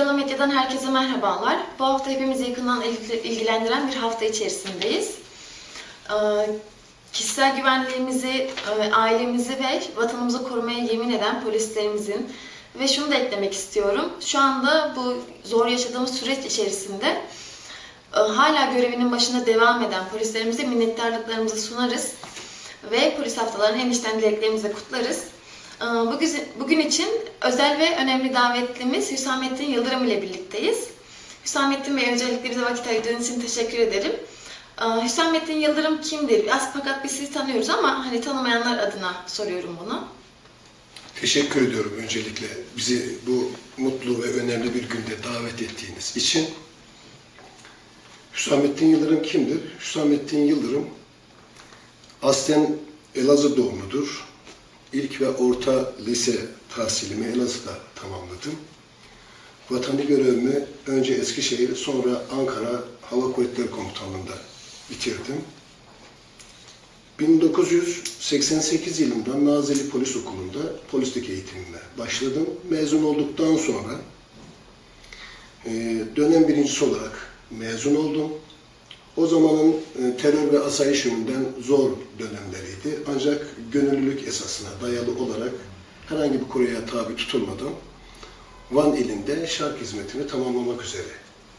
Güncel Medya'dan herkese merhabalar. Bu hafta hepimizi yakından il- ilgilendiren bir hafta içerisindeyiz. Ee, Kişisel güvenliğimizi, e, ailemizi ve vatanımızı korumaya yemin eden polislerimizin ve şunu da eklemek istiyorum. Şu anda bu zor yaşadığımız süreç içerisinde e, hala görevinin başında devam eden polislerimize minnettarlıklarımızı sunarız ve polis haftalarının en içten dileklerimizi kutlarız. Ee, Bugün, bugün için özel ve önemli davetlimiz Hüsamettin Yıldırım ile birlikteyiz. Hüsamettin Bey öncelikle bize vakit ayırdığınız için teşekkür ederim. Ee, Hüsamettin Yıldırım kimdir? Az fakat biz sizi tanıyoruz ama hani tanımayanlar adına soruyorum bunu. Teşekkür ediyorum öncelikle bizi bu mutlu ve önemli bir günde davet ettiğiniz için. Hüsamettin Yıldırım kimdir? Hüsamettin Yıldırım aslen Elazığ doğumludur. İlk ve orta lise tahsilimi Elazığ'da tamamladım. Vatanı görevimi önce Eskişehir, sonra Ankara Hava Kuvvetleri Komutanlığı'nda bitirdim. 1988 yılında Nazilli Polis Okulu'nda polislik eğitimime başladım. Mezun olduktan sonra e, dönem birincisi olarak mezun oldum. O zamanın e, terör ve asayiş yönünden zor dönemleriydi. Ancak gönüllülük esasına dayalı olarak herhangi bir kuraya tabi tutulmadan Van ilinde şark hizmetini tamamlamak üzere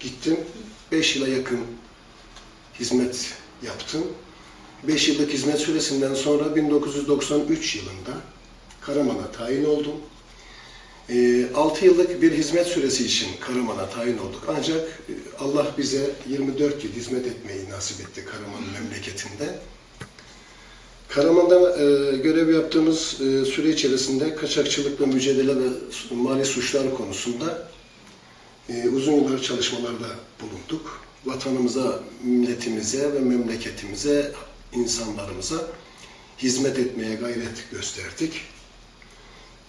gittim. 5 yıla yakın hizmet yaptım. 5 yıllık hizmet süresinden sonra 1993 yılında Karaman'a tayin oldum. 6 yıllık bir hizmet süresi için Karaman'a tayin olduk. Ancak e, Allah bize 24 yıl hizmet etmeyi nasip etti Karaman memleketinde. Karaman'da e, görev yaptığımız e, süre içerisinde kaçakçılıkla mücadele ve mali suçlar konusunda e, uzun yıllar çalışmalarda bulunduk. Vatanımıza, milletimize ve memleketimize, insanlarımıza hizmet etmeye gayret gösterdik.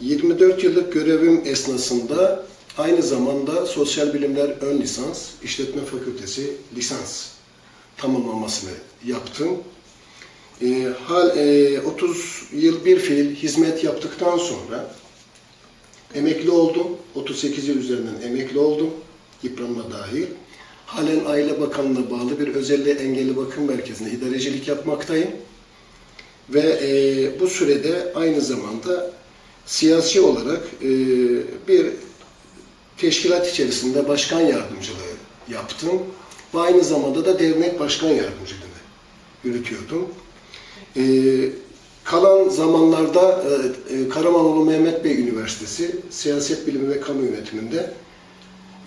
24 yıllık görevim esnasında aynı zamanda Sosyal Bilimler Ön Lisans, İşletme Fakültesi lisans tamamlamasını yaptım. E, hal, e, 30 yıl bir fiil hizmet yaptıktan sonra emekli oldum. 38 yıl üzerinden emekli oldum. Yıpranma dahil. Halen Aile Bakanlığı'na bağlı bir özelliğe engelli bakım merkezinde idarecilik yapmaktayım. Ve e, bu sürede aynı zamanda siyasi olarak e, bir teşkilat içerisinde başkan yardımcılığı yaptım. Ve aynı zamanda da dernek başkan yardımcılığını yürütüyordum. E, kalan zamanlarda e, e, Karamanoğlu Mehmet Bey Üniversitesi Siyaset Bilimi ve Kamu Yönetiminde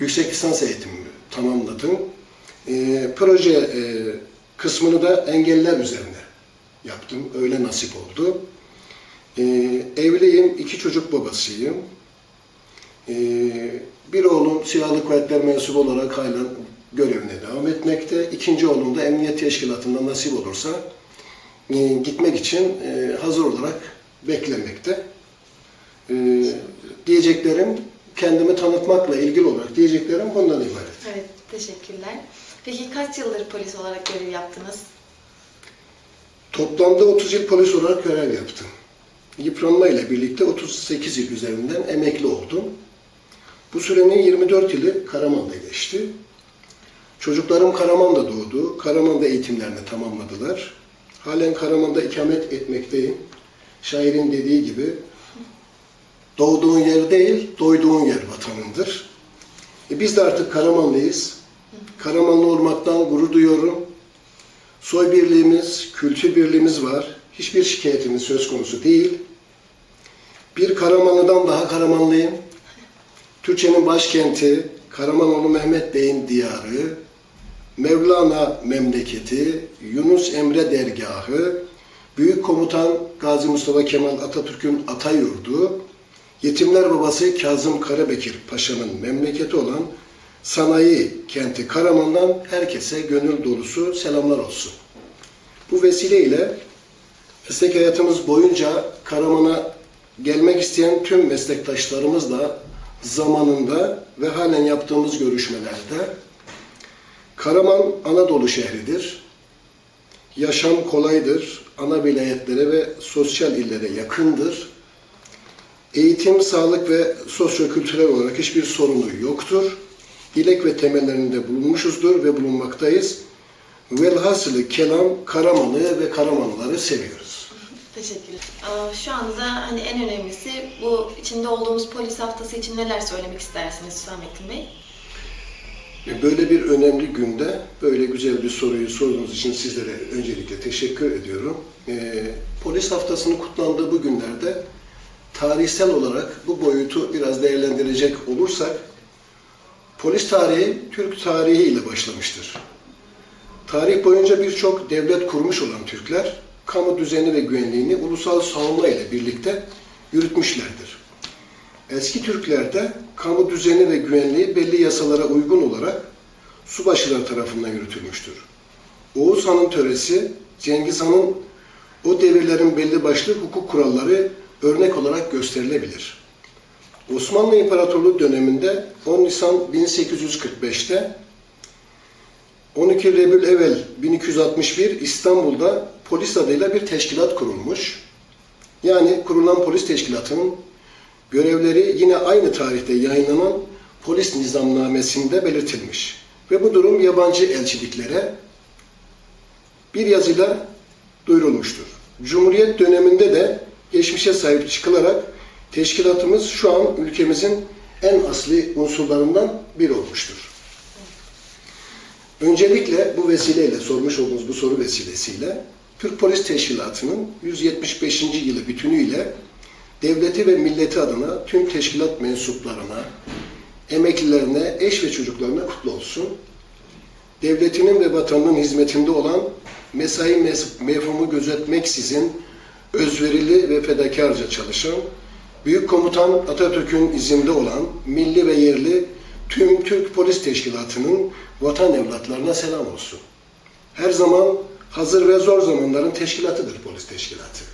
yüksek lisans eğitimimi tamamladım. E, proje e, kısmını da engeller üzerine yaptım. Öyle nasip oldu. E, evliyim, iki çocuk babasıyım. E, bir oğlum silahlı kuvvetler mensubu olarak halen görevine devam etmekte. İkinci oğlum da emniyet teşkilatında nasip olursa e, gitmek için e, hazır olarak beklemekte. E, diyeceklerim kendimi tanıtmakla ilgili olarak diyeceklerim bundan ibaret. Evet, teşekkürler. Peki kaç yıldır polis olarak görev yaptınız? Toplamda 30 yıl polis olarak görev yaptım. Yıpranma ile birlikte 38 yıl üzerinden emekli oldum. Bu sürenin 24 yılı Karaman'da geçti. Çocuklarım Karaman'da doğdu. Karaman'da eğitimlerini tamamladılar. Halen Karaman'da ikamet etmekteyim. Şairin dediği gibi doğduğun yer değil, doyduğun yer vatanındır. E biz de artık Karamanlıyız. Karamanlı olmaktan gurur duyuyorum. Soy birliğimiz, kültür birliğimiz var. Hiçbir şikayetimiz söz konusu değil. Bir Karamanlı'dan daha Karamanlıyım. Türkçenin başkenti, Karamanoğlu Mehmet Bey'in diyarı, Mevlana memleketi, Yunus Emre dergahı, Büyük Komutan Gazi Mustafa Kemal Atatürk'ün Atayurdu, Yetimler Babası Kazım Karabekir Paşa'nın memleketi olan sanayi kenti Karaman'dan herkese gönül dolusu selamlar olsun. Bu vesileyle meslek hayatımız boyunca Karaman'a gelmek isteyen tüm meslektaşlarımızla zamanında ve halen yaptığımız görüşmelerde Karaman Anadolu şehridir. Yaşam kolaydır. Ana vilayetlere ve sosyal illere yakındır. Eğitim, sağlık ve sosyokültürel olarak hiçbir sorunu yoktur. Dilek ve temellerinde bulunmuşuzdur ve bulunmaktayız. Velhasılı kelam Karaman'ı ve Karamanlıları seviyoruz. Teşekkürler. Şu anda da hani en önemlisi bu içinde olduğumuz polis haftası için neler söylemek istersiniz Hüsamettin Bey? Böyle bir önemli günde böyle güzel bir soruyu sorduğunuz için sizlere öncelikle teşekkür ediyorum. Ee, polis haftasının kutlandığı bu günlerde tarihsel olarak bu boyutu biraz değerlendirecek olursak polis tarihi Türk tarihi ile başlamıştır. Tarih boyunca birçok devlet kurmuş olan Türkler kamu düzeni ve güvenliğini ulusal savunma ile birlikte yürütmüşlerdir. Eski Türklerde kamu düzeni ve güvenliği belli yasalara uygun olarak subaşılar tarafından yürütülmüştür. Oğuz Han'ın töresi, Cengiz Han'ın o devirlerin belli başlı hukuk kuralları örnek olarak gösterilebilir. Osmanlı İmparatorluğu döneminde 10 Nisan 1845'te 12 Rebül Evvel 1261 İstanbul'da polis adıyla bir teşkilat kurulmuş. Yani kurulan polis teşkilatının görevleri yine aynı tarihte yayınlanan polis nizamnamesinde belirtilmiş. Ve bu durum yabancı elçiliklere bir yazıyla duyurulmuştur. Cumhuriyet döneminde de geçmişe sahip çıkılarak teşkilatımız şu an ülkemizin en asli unsurlarından biri olmuştur. Öncelikle bu vesileyle, sormuş olduğunuz bu soru vesilesiyle Türk Polis Teşkilatı'nın 175. yılı bütünüyle devleti ve milleti adına tüm teşkilat mensuplarına, emeklilerine, eş ve çocuklarına kutlu olsun. Devletinin ve vatanının hizmetinde olan mesai mes- mefhumu gözetmeksizin özverili ve fedakarca çalışan, Büyük Komutan Atatürk'ün izinde olan milli ve yerli tüm Türk Polis Teşkilatı'nın vatan evlatlarına selam olsun. Her zaman hazır ve zor zamanların teşkilatıdır polis teşkilatı.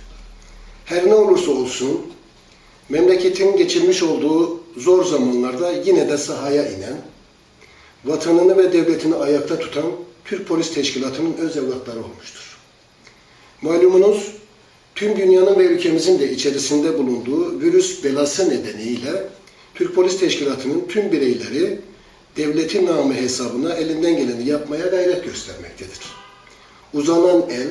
Her ne olursa olsun memleketin geçirmiş olduğu zor zamanlarda yine de sahaya inen, vatanını ve devletini ayakta tutan Türk Polis Teşkilatı'nın öz evlatları olmuştur. Malumunuz tüm dünyanın ve ülkemizin de içerisinde bulunduğu virüs belası nedeniyle Türk Polis Teşkilatı'nın tüm bireyleri devletin namı hesabına elinden geleni yapmaya gayret göstermektedir. Uzanan el,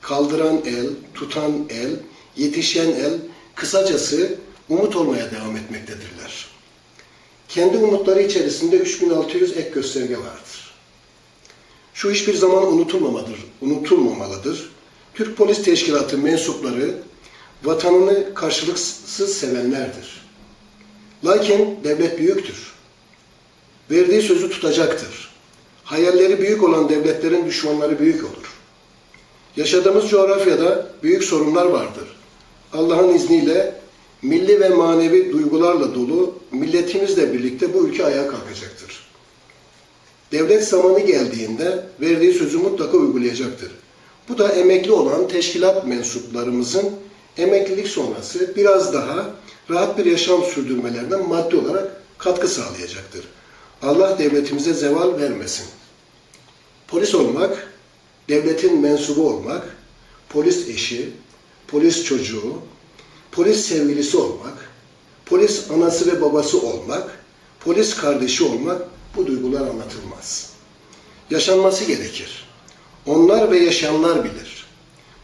kaldıran el, tutan el, yetişen el, kısacası umut olmaya devam etmektedirler. Kendi umutları içerisinde 3600 ek gösterge vardır. Şu hiçbir zaman unutulmamadır, unutulmamalıdır. Türk Polis Teşkilatı mensupları vatanını karşılıksız sevenlerdir. Lakin devlet büyüktür. Verdiği sözü tutacaktır. Hayalleri büyük olan devletlerin düşmanları büyük olur. Yaşadığımız coğrafyada büyük sorunlar vardır. Allah'ın izniyle milli ve manevi duygularla dolu milletimizle birlikte bu ülke ayağa kalkacaktır. Devlet zamanı geldiğinde verdiği sözü mutlaka uygulayacaktır. Bu da emekli olan teşkilat mensuplarımızın emeklilik sonrası biraz daha rahat bir yaşam sürdürmelerine maddi olarak katkı sağlayacaktır. Allah devletimize zeval vermesin. Polis olmak, devletin mensubu olmak, polis eşi, polis çocuğu, polis sevgilisi olmak, polis anası ve babası olmak, polis kardeşi olmak bu duygular anlatılmaz. Yaşanması gerekir. Onlar ve yaşayanlar bilir.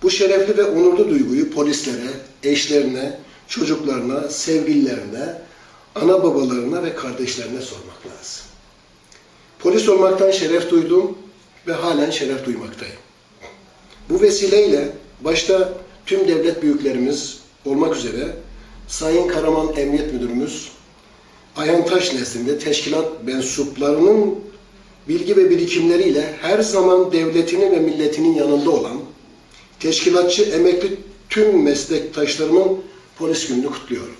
Bu şerefli ve onurlu duyguyu polislere, eşlerine, çocuklarına, sevgililerine, ana babalarına ve kardeşlerine sormak lazım. Polis olmaktan şeref duydum ve halen şeref duymaktayım. Bu vesileyle başta tüm devlet büyüklerimiz olmak üzere Sayın Karaman Emniyet Müdürümüz Ayhan Taş nezdinde teşkilat mensuplarının bilgi ve birikimleriyle her zaman devletinin ve milletinin yanında olan teşkilatçı emekli tüm meslektaşlarımın polis gününü kutluyorum.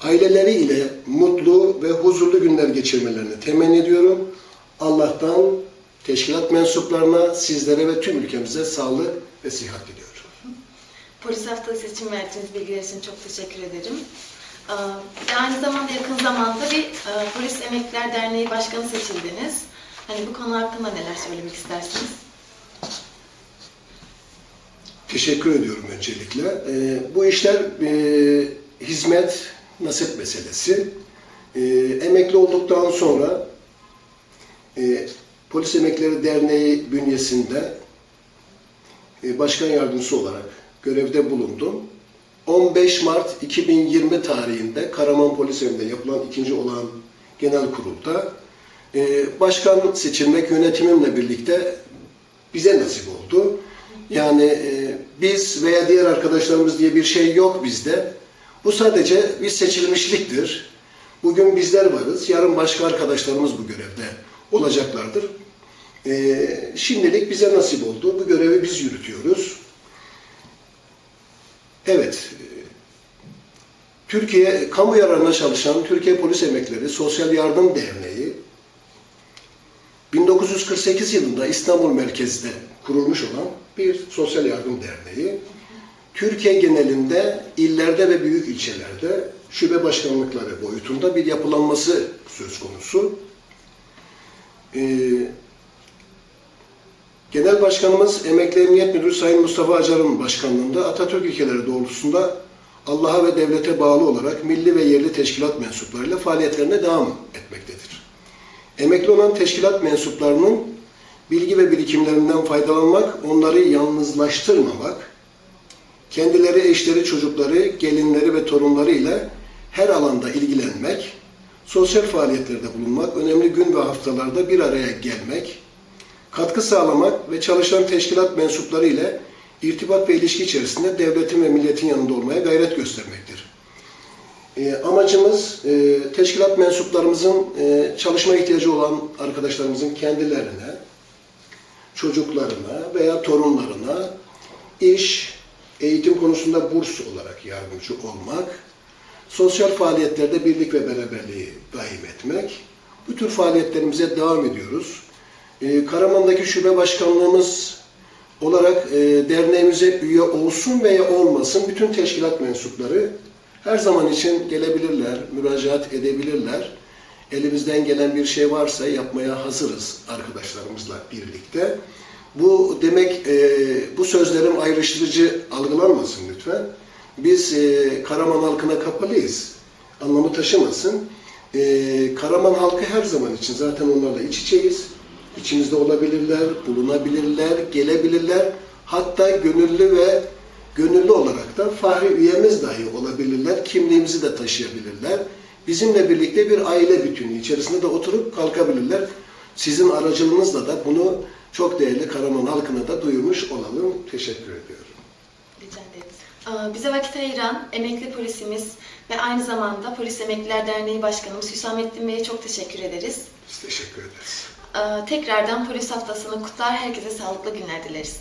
Aileleri ile mutlu ve huzurlu günler geçirmelerini temenni ediyorum. Allah'tan teşkilat mensuplarına, sizlere ve tüm ülkemize sağlık ve sihat diliyorum. Polis haftası için verdiğiniz bilgiler için çok teşekkür ederim. Ee, Aynı zamanda yakın zamanda bir e, Polis Emekliler Derneği Başkanı seçildiniz. Hani bu konu hakkında neler söylemek istersiniz? Teşekkür ediyorum öncelikle. Ee, bu işler e, hizmet nasip meselesi. E, emekli olduktan sonra e, Polis Emekleri Derneği bünyesinde e, başkan yardımcısı olarak görevde bulundum. 15 Mart 2020 tarihinde Karaman Polis Evi'nde yapılan ikinci olan genel kurulda e, başkan seçilmek yönetimimle birlikte bize nasip oldu. Yani e, biz veya diğer arkadaşlarımız diye bir şey yok bizde. Bu sadece bir seçilmişliktir. Bugün bizler varız, yarın başka arkadaşlarımız bu görevde olacaklardır. E, şimdilik bize nasip oldu. Bu görevi biz yürütüyoruz. Evet, Türkiye kamu yararına çalışan Türkiye Polis Emekleri Sosyal Yardım Derneği 1948 yılında İstanbul merkezde kurulmuş olan bir sosyal yardım derneği. Türkiye genelinde illerde ve büyük ilçelerde şube başkanlıkları boyutunda bir yapılanması söz konusu. Ee, Genel Başkanımız Emekli Emniyet Müdürü Sayın Mustafa Acar'ın başkanlığında Atatürk ilkeleri doğrultusunda Allah'a ve devlete bağlı olarak milli ve yerli teşkilat mensuplarıyla faaliyetlerine devam etmektedir. Emekli olan teşkilat mensuplarının bilgi ve birikimlerinden faydalanmak, onları yalnızlaştırmamak, kendileri, eşleri, çocukları, gelinleri ve torunları ile her alanda ilgilenmek, sosyal faaliyetlerde bulunmak, önemli gün ve haftalarda bir araya gelmek, katkı sağlamak ve çalışan teşkilat mensupları ile irtibat ve ilişki içerisinde devletin ve milletin yanında olmaya gayret göstermektir. E, amacımız e, teşkilat mensuplarımızın e, çalışma ihtiyacı olan arkadaşlarımızın kendilerine, çocuklarına veya torunlarına iş, eğitim konusunda burs olarak yardımcı olmak, sosyal faaliyetlerde birlik ve beraberliği daim etmek. Bu tür faaliyetlerimize devam ediyoruz. E, Karaman'daki şube başkanlığımız olarak e, derneğimize üye olsun veya olmasın bütün teşkilat mensupları her zaman için gelebilirler, müracaat edebilirler. Elimizden gelen bir şey varsa yapmaya hazırız arkadaşlarımızla birlikte. Bu demek, e, bu sözlerim ayrıştırıcı algılanmasın lütfen. Biz e, Karaman halkına kapalıyız. Anlamı taşımasın. E, Karaman halkı her zaman için zaten onlarla iç içeyiz. İçimizde olabilirler, bulunabilirler, gelebilirler. Hatta gönüllü ve gönüllü olarak da fahri üyemiz dahi olabilirler. Kimliğimizi de taşıyabilirler. Bizimle birlikte bir aile bütünü içerisinde de oturup kalkabilirler. Sizin aracılığınızla da bunu çok değerli Karaman halkına da duyurmuş olalım. Teşekkür ediyorum. Rica ederiz. Ee, Bize vakit ayıran emekli polisimiz ve aynı zamanda Polis Emekliler Derneği Başkanımız Hüsamettin Bey'e çok teşekkür ederiz. Biz teşekkür ederiz. Ee, Tekrardan polis haftasını kutlar, herkese sağlıklı günler dileriz.